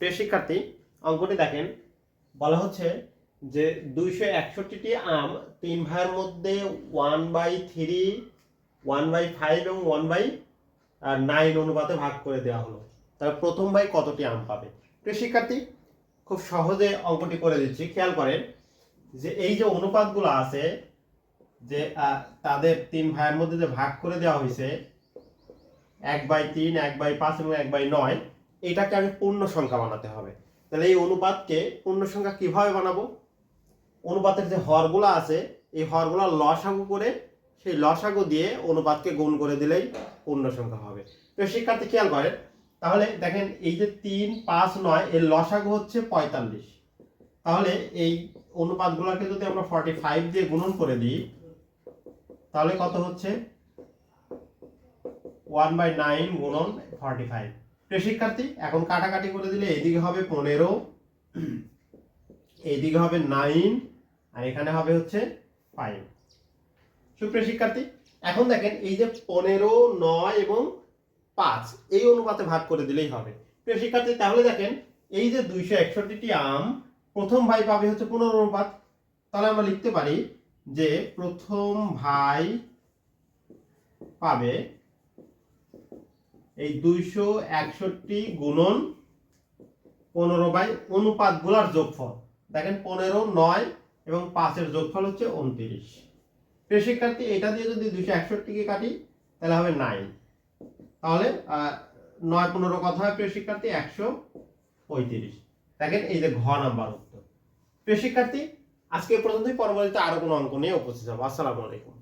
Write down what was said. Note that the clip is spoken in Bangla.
প্রিয় শিক্ষার্থী, অঙ্কটি দেখেন। বলা হচ্ছে যে দুইশো একষট্টিটি আম তিন ভাইয়ের মধ্যে one by three one by five এবং ওয়ান বাই নাইন অনুপাতে ভাগ করে দেওয়া হলো। তাহলে প্রথম ভাই কতটি আম পাবে? প্রিয় শিক্ষার্থী, খুব সহজে অঙ্কটি করে দিচ্ছি। খেয়াল করেন যে এই যে অনুপাতগুলো আছে, যে তাদের তিন ভাইয়ের মধ্যে যে ভাগ করে দেওয়া হয়েছে, এক বাই তিন এক বাই পাঁচ এবং এক বাই নয় এটাকে আমি পূর্ণ সংখ্যা বানাতে হবে। তাহলে এই অনুপাতকে পূর্ণ সংখ্যা কীভাবে বানাবো? অনুপাতের যে হরগুলো আছে, এই হরগুলো লসাগু করে সেই লসাগু দিয়ে অনুপাতকে গুণ করে দিলেই পূর্ণ সংখ্যা হবে। তো শিক্ষার্থী খেয়াল করেন, তাহলে দেখেন এই যে তিন, পাঁচ, নয়, এর লসাগু হচ্ছে পঁয়তাল্লিশ। তাহলে এই অনুপাতগুলোকে যদি আমরা ফর্টি ফাইভ দিয়ে গুণন করে দিই, তাহলে কত হচ্ছে? ওয়ান বাই নাইন গুণন ফর্টি ফাইভ প্রিয় শিক্ষার্থী, এখন কাটাকাটি করে দিলে এদিকে হবে পনেরো এইদিকে হবে নাইন, আর এখানে হবে হচ্ছে ফাইভ সুপ্রিয় শিক্ষার্থী, এখন দেখেন এই যে পনেরো, নয় এবং পাঁচ, এই অনুপাতে ভাগ করে দিলেই হবে। প্রিয় শিক্ষার্থী, তাহলে দেখেন এই যে দুইশো একষট্টিটি আম, প্রথম ভাই পাবে হচ্ছে পনেরো অনুপাত। তাহলে আমরা লিখতে পারি যে প্রথম ভাই পাবে এই দুইশো একষট্টি গুণন পনেরো বাই অনুপাতগুলোর যোগফল। দেখেন পনেরো, নয় এবং পাঁচের যোগফল হচ্ছে উনত্রিশ। প্রিয় শিক্ষার্থী, এটা দিয়ে যদি দুইশো একষট্টিকে কাটি, তাহলে হবে নাইন। তাহলে নয় পনেরো কথা হয় প্রিয় শিক্ষার্থী? একশো পঁয়ত্রিশ। দেখেন এই যে ঘ নাম্বার উত্তর। প্রিয় শিক্ষার্থী, আজকে পর্যন্তই। পরবর্তীতে আরও কোনো অঙ্ক নিয়ে উপস্থিত হব। আসসালামু আলাইকুম।